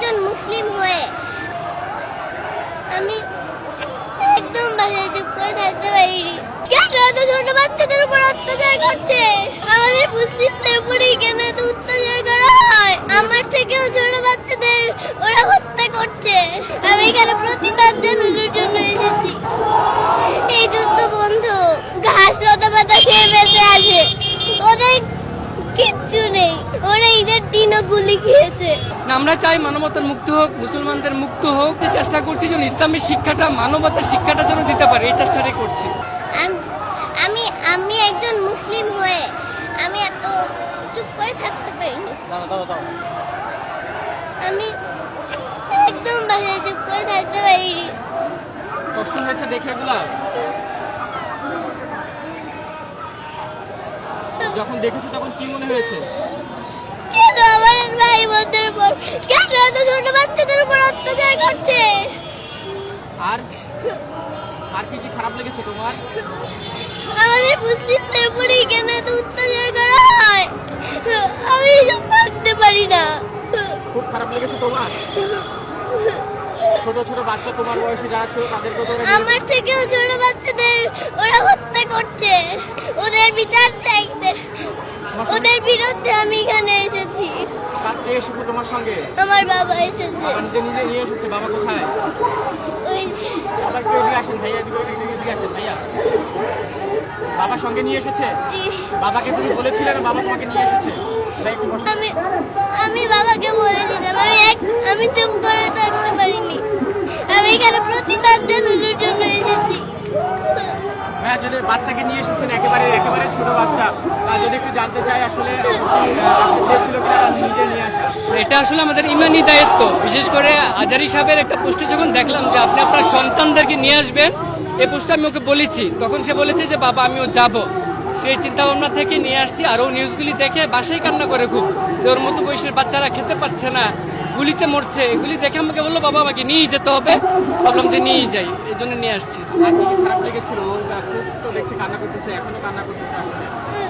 একজন মুসলিম হয়ে আমি একদম বাসায় চুপ করে থাকতে পারিনি। কেন এত ছোট বাচ্চাদের উপর অত্যাচার করছে? আমাদের মুসলিমদের উপরেই কেন এত অত্যাচার করা হয়? আমার থেকেও ছোট বাচ্চাদের ওরা হত্যা করছে। আমি এখানে প্রতিবাদ জানানোর জন্য এসেছি। এই যুদ্ধ বন্ধু ঘাস লতা পাতা খেয়ে বেঁচে আছে। ওদের কিচ্ছু নেই। ওরা ঈদের দিনও গুলি খেয়েছে না, আমরা চাই মানবতার মুক্ত হোক মুসলমানদের মুক্ত হোক। যে চেষ্টা করছি যেন ইসলামের শিক্ষাটা মানবতার শিক্ষাটা যেন দিতে পারে এই চেষ্টাটাই করছি। আম- আমি আমি একজন মুসলিম হয়ে আমি এত চুপ করে থাকতে পারিনি। আমি একদম বাসায় চুপ করে থাকতে পারিনি। কষ্ট হয়েছে দেখে যখন দেখেছ তখন কি মনে হয়েছে? কেন আমার ভাই উপর কেন এত ছোট বাচ্চাদের উপর অত্যাচার করছে? আর আর কি কি খারাপ লেগেছে তোমার? আমাদের মুসলিমদের উপরেই কেন এত অত্যাচার করা হয়? আমি এসব ভাবতে পারি না। খুব খারাপ লেগেছে তোমার? ছোট ছোট বাচ্চা তোমার বয়সে যারা ছিল তাদেরকে আমার থেকেও ছোট বাচ্চাদের এসেছে তোমার সঙ্গে? আমার বাবা এসেছে। বাবা নিজে নিয়ে এসেছে বাবা কোথায়? ওই যে বাবা একটু এদিকে আসেন ভাইয়া এদিকে এদিকে এদিকে আসেন ভাইয়া। বাবা সঙ্গে নিয়ে এসেছে? জি। বাবাকে তুমি বলেছিলে না বাবা তোমাকে নিয়ে এসেছে? ভাই একটু বসো। আমি আমি বাবাকে বলে দিতাম আমি এক আমি চুপ করে থাকতে পারিনি। আমি এখানে প্রতিবাদ জানানোর জন্য এসেছি। হ্যাঁ যদি বাচ্চাকে নিয়ে এসেছেন একেবারে একেবারে ছোট বাচ্চা। তা যদি একটু জানতে চাই আসলে আহ, নিয়ে এটা আসলে আমাদের ইমানি দায়িত্ব। বিশেষ করে আজারি সাহেবের একটা পোস্টে যখন দেখলাম যে আপনি আপনার সন্তানদেরকে নিয়ে আসবেন, এই পোস্টে আমি ওকে বলেছি। তখন সে বলেছে যে, বাবা, আমিও যাব। সেই চিন্তা ভাবনা থেকে নিয়ে আসছি আর ও নিউজগুলি দেখে বাসায় কান্না করে খুব। যে ওর মতো বয়সের বাচ্চারা খেতে পারছে না, গুলিতে মরছে। এগুলি দেখে আমাকে বলল, বাবা, আমাকে নিয়েই যেতে হবে। ভাবলাম যে নিয়েই যাই, এই জন্য নিয়ে আসছি। কি খারাপ লেগেছিল।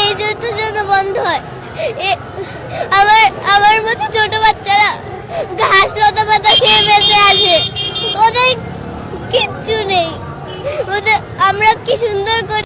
এই যুদ্ধ যেন বন্ধ হয়। আমার আমার মতো ছোট বাচ্চারা ঘাস লতা পাতা খেয়ে বেঁচে আছে। ওদের কিচ্ছু নেই। ওদের, আমরা কি সুন্দর করে